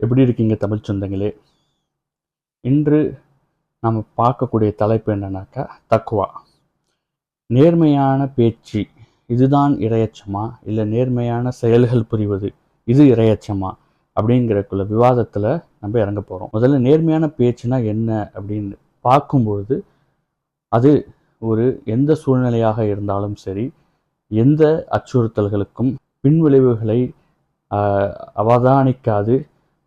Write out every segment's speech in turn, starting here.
எப்படி இருக்கீங்க தமிழ் சொந்தங்களே? இன்று நாம் பார்க்கக்கூடிய தலைப்பு என்னன்னாக்கா தக்குவா நேர்மையான பேச்சு இதுதான் இரையச்சமா? இல்லை நேர்மையான செயல்கள் புரிவது இது இரையச்சமா? அப்படிங்கிறக்குள்ள விவாதத்தில் நம்ம இறங்க போகிறோம் முதல்ல நேர்மையான பேச்சுனா என்ன அப்படின்னு பார்க்கும்பொழுது அது ஒரு எந்த சூழ்நிலையாக இருந்தாலும் சரி எந்த அச்சுறுத்தல்களுக்கும் பின்விளைவுகளை அவதானிக்காது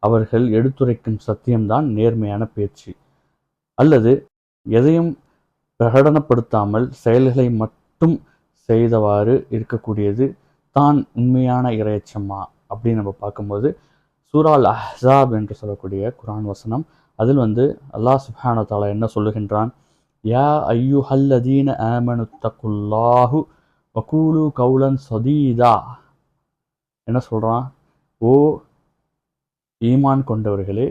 அவர்கள் எடுத்துரைக்கும் சத்தியம்தான் நேர்மையான பேச்சு. அல்லது எதையும் பிரகடனப்படுத்தாமல் செயல்களை மட்டும் செய்தவாறு இருக்கக்கூடியது தான் உண்மையான இரையச்சமா அப்படின்னு நம்ம பார்க்கும்போது சூரால் அஹ்ஸாப் என்று சொல்லக்கூடிய குரான் வசனம் அதில் வந்து அல்லாஹ் சுஹான தாலா என்ன சொல்லுகின்றான்? யா ஐயுஹல்லதீன ஆமனு தக்குல்லாஹு வகூலு கவுலன் சதீதா. என்ன சொல்கிறான் ஓ ஈமான் கொண்டவர்களே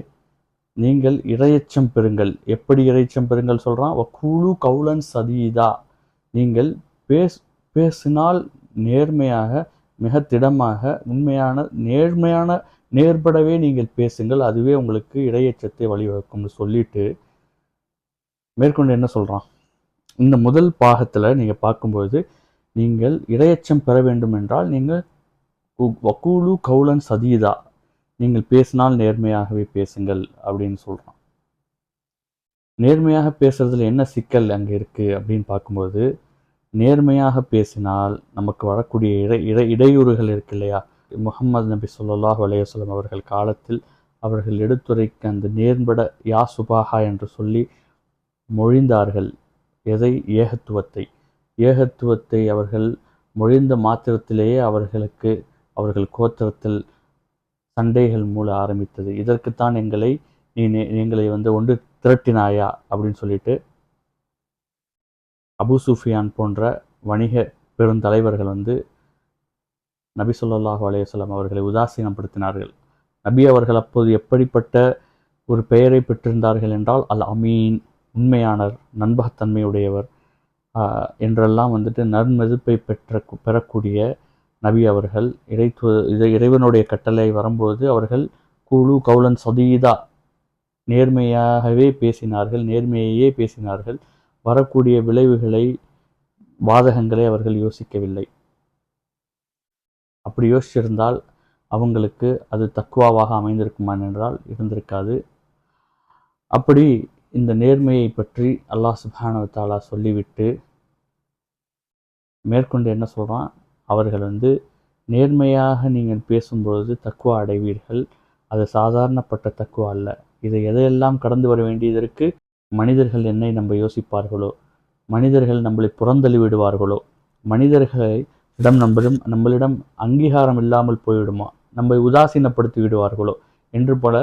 நீங்கள் இரையச்சம் பெறுங்கள். எப்படி இரையச்சம் பெறுங்கள் சொல்கிறான் வக்கூலு கவுலன் சதீதா. நீங்கள் பேஸ் பேசினால் நேர்மையாக மிக திடமாக உண்மையான நேர்மையான நேர்படவே நீங்கள் பேசுங்கள். அதுவே உங்களுக்கு இடையச்சத்தை வழிவகுக்கும்னு சொல்லிட்டு மேற்கொண்டு என்ன சொல்கிறான் இந்த முதல் பாகத்தில் நீங்கள் பார்க்கும்போது நீங்கள் இடையச்சம் பெற வேண்டும் என்றால் நீங்கள் கு- வக்கூலு கவுலன் சதீதா நீங்கள் பேசினால் நேர்மையாகவே பேசுங்கள் அப்படின்னு சொல்கிறான் நேர்மையாக பேசுறதுல என்ன சிக்கல் அங்கே இருக்குது அப்படின்னு பார்க்கும்போது நேர்மையாக பேசினால் நமக்கு வரக்கூடிய இடை இடை இடையூறுகள் இருக்கு இல்லையா? முகமது நபி ஸல்லல்லாஹு வலையசலம் அவர்கள் காலத்தில் அவர்கள் எடுத்துரைக்க அந்த நேர்பட யா சுபாஹா என்று சொல்லி மொழிந்தார்கள். எதை? ஏகத்துவத்தை. ஏகத்துவத்தை அவர்கள் மொழிந்த மாத்திரத்திலேயே அவர்களுக்கு அவர்கள் கோத்திரத்தில் சண்டைகள் மூல ஆரம்பித்தது. இதற்குத்தான் எங்களை நீ எங்களை வந்து ஒன்று திரட்டினாயா? அப்படின்னு சொல்லிட்டு அபு சுஃபியான் போன்ற வணிக பெருந்தலைவர்கள் வந்து நபி சொல்லாஹு அலைஹி அவர்களை உதாசீனப்படுத்தினார்கள். நபி அவர்கள் அப்போது எப்படிப்பட்ட ஒரு பெயரை பெற்றிருந்தார்கள் என்றால் அல் அமீன் உண்மையானர் நண்பகத்தன்மையுடையவர் என்றெல்லாம் வந்துட்டு நன்மதிப்பை பெற்ற பெறக்கூடிய நபி அவர்கள் இறைத்துவ இறை இறைவனுடைய கட்டளை வரும்போது அவர்கள் குழு கவுலன் சதீதா நேர்மையாகவே பேசினார்கள் நேர்மையையே பேசினார்கள். வரக்கூடிய விளைவுகளை பாதகங்களை அவர்கள் யோசிக்கவில்லை. அப்படி யோசிச்சிருந்தால் அவங்களுக்கு அது தக்குவாவாக அமைந்திருக்குமா என்றால் இருந்திருக்காது. அப்படி இந்த நேர்மையை பற்றி அல்லாஹ் சுபானவத்தாலா சொல்லிவிட்டு மேற்கொண்டு என்ன சொல்கிறான் அவர்கள் வந்து நேர்மையாக நீங்கள் பேசும்பொழுது தக்குவா அடைவீர்கள். அது சாதாரணப்பட்ட தக்குவா அல்ல. இதை எதையெல்லாம் கடந்து வர வேண்டியதற்கு மனிதர்கள் என்னை நம்ம யோசிப்பார்களோ? மனிதர்கள் நம்மளை புறந்தள்ளி விடுவார்களோ? மனிதர்களை இடம் நம்மளிடம் நம்மளிடம் அங்கீகாரம் இல்லாமல் போய்விடுமா? நம்மை உதாசீனப்படுத்தி விடுவார்களோ? என்று போல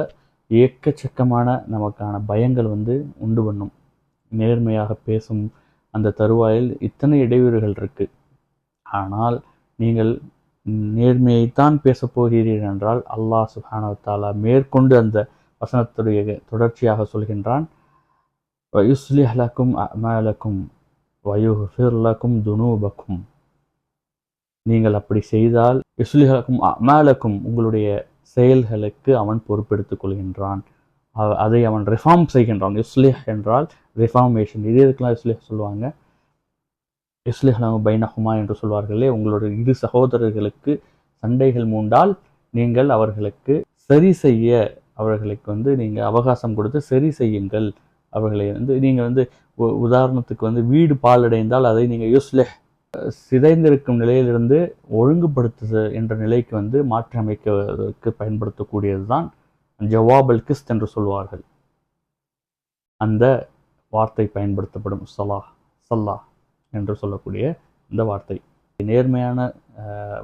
ஏக்கச்சக்கமான நமக்கான பயங்கள் வந்து உண்டு பண்ணும். நேர்மையாக பேசும் அந்த தருவாயில் இத்தனை இடையூறுகள் இருக்குது ஆனால் நீங்கள் நேர்மையைத்தான் பேசப் போகிறீர்கள் என்றால் அல்லாஹ் சுஹானவத்தாலா மேற்கொண்டு அந்த வசனத்துடைய தொடர்ச்சியாக சொல்கின்றான். வயுஸ்லிஹலக்கும் அமலக்கும் வயுஃபிர்லக்கும் துனூபக்கும். நீங்கள் அப்படி செய்தால் யுஸ்லிஹலக்கும் அமலக்கும் உங்களுடைய செயல்களுக்கு அவன் பொறுப்பெடுத்துக் கொள்கின்றான். அதை அவன் ரிஃபார்ம் செய்கின்றான். யுஸ்லிஹ் என்றால் ரிஃபார்மேஷன் இது எதுக்கெல்லாம் யுஸ்லிஹ் சொல்லுவாங்க. யுஸ்லிஹ் பைனஹுமா என்று சொல்வார்களே உங்களுடைய இரு சகோதரர்களுக்கு சண்டைகள் மூண்டால் நீங்கள் அவர்களுக்கு சரி செய்ய அவர்களுக்கு வந்து நீங்கள் அவகாசம் கொடுத்து சரி செய்யுங்கள். அவர்களை வந்து நீங்கள் வந்து உதாரணத்துக்கு வந்து வீடு பாலடைந்தால் அதை நீங்கள் யூஸ்லெஹ் சிதைந்திருக்கும் நிலையிலிருந்து ஒழுங்குபடுத்து என்ற நிலைக்கு வந்து மாற்றியமைக்கிறதுக்கு பயன்படுத்தக்கூடியது தான் ஜவாபல் கிஸ்த் என்று சொல்வார்கள். அந்த வார்த்தை பயன்படுத்தப்படும். சலா சல்லா என்று சொல்லக்கூடிய இந்த வார்த்தை. நேர்மையான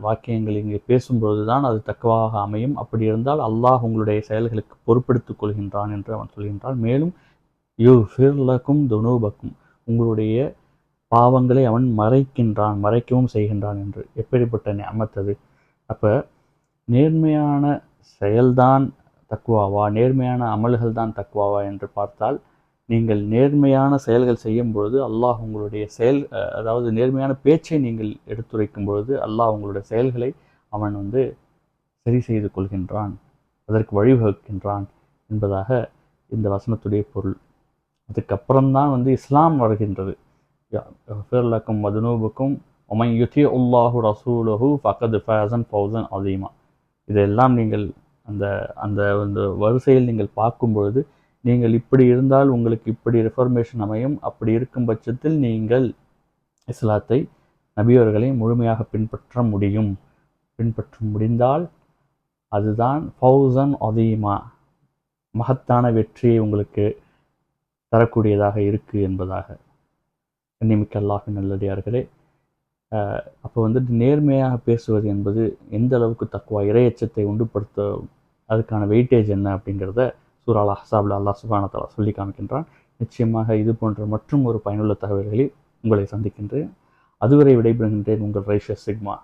வாக்கியங்கள் இங்கே பேசும்பொழுது தான் அது தக்கவாக அமையும். அப்படி இருந்தால் அல்லாஹ் உங்களுடைய செயல்களுக்கு பொறுப்பெடுத்துக் கொள்கின்றான் என்று அவன் சொல்கின்றான். மேலும் யூ ஃபிர்லக்கும் துனூபக்கும். உங்களுடைய பாவங்களை அவன் மறைக்கின்றான் மறைக்கவும் செய்கின்றான் என்று. எப்படிப்பட்ட நியமத் அப்போ நேர்மையான செயல்தான் தக்குவாவா நேர்மையான அமல்கள் தான் தக்குவாவா என்று பார்த்தால் நீங்கள் நேர்மையான செயல்கள் செய்யும் பொழுது அல்லாஹ் உங்களுடைய செயல் அதாவது நேர்மையான பேச்சை நீங்கள் எடுத்துரைக்கும் பொழுது அல்லாஹ் உங்களுடைய செயல்களை அவன் வந்து சரி செய்து கொள்கின்றான் அதற்கு வழிவகுக்கின்றான் என்பதாக இந்த வசனத்துடைய பொருள். அதுக்கப்புறம்தான் வந்து இஸ்லாம் வருகின்றது. ஃபிர்லக்கும் மதுனூபுக்கும் ஒமன் யுத்தி உல்லாஹு ரசூலஹு ஃபகது ஃபேசன் ஃபௌசன் அதீமா இதெல்லாம் நீங்கள் அந்த அந்த அந்த வரிசையில் நீங்கள் பார்க்கும் பொழுது நீங்கள் இப்படி இருந்தால் உங்களுக்கு இப்படி ரிஃபர்மேஷன் அமையும். அப்படி இருக்கும் பட்சத்தில் நீங்கள் இஸ்லாத்தை நபியவர்களை முழுமையாக பின்பற்ற முடியும். பின்பற்ற முடிந்தால் அதுதான் ஃபௌசன் அதீமா மகத்தான வெற்றியை உங்களுக்கு தரக்கூடியதாக இருக்கு என்பதாக. கண்ணிமிக்க அல்லாஹின் நல்லடியார்களே அப்போ வந்துட்டு நேர்மையாக பேசுவது என்பது எந்த அளவுக்கு தக்குவா இரையச்சத்தை உண்டுபடுத்த அதுக்கான வெயிட்டேஜ் என்ன அப்படிங்கிறத சூரால் அஹசாபில் அல்லாஹ் சுபானத்தாலா சொல்லி காமிக்கின்றான். நிச்சயமாக இது போன்ற மற்றும் ஒரு பயனுள்ள தகவல்களை உங்களை சந்திக்கின்றேன். அதுவரை விடைபெறுகின்றேன் உங்கள் ரைஷஸ் சிக்மா.